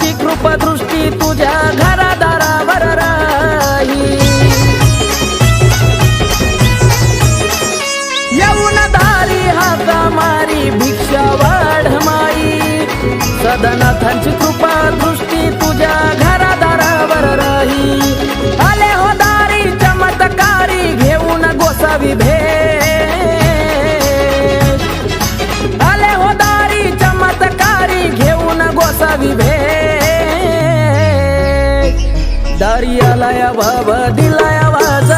कृपा दुष्टी तुझ्या घरादारावर राही. येऊन दारी हाका मारी भिक्षा वाढ माई सदनाथांची कृपा दारियाला या आलाया बाबा दिलाया वाज.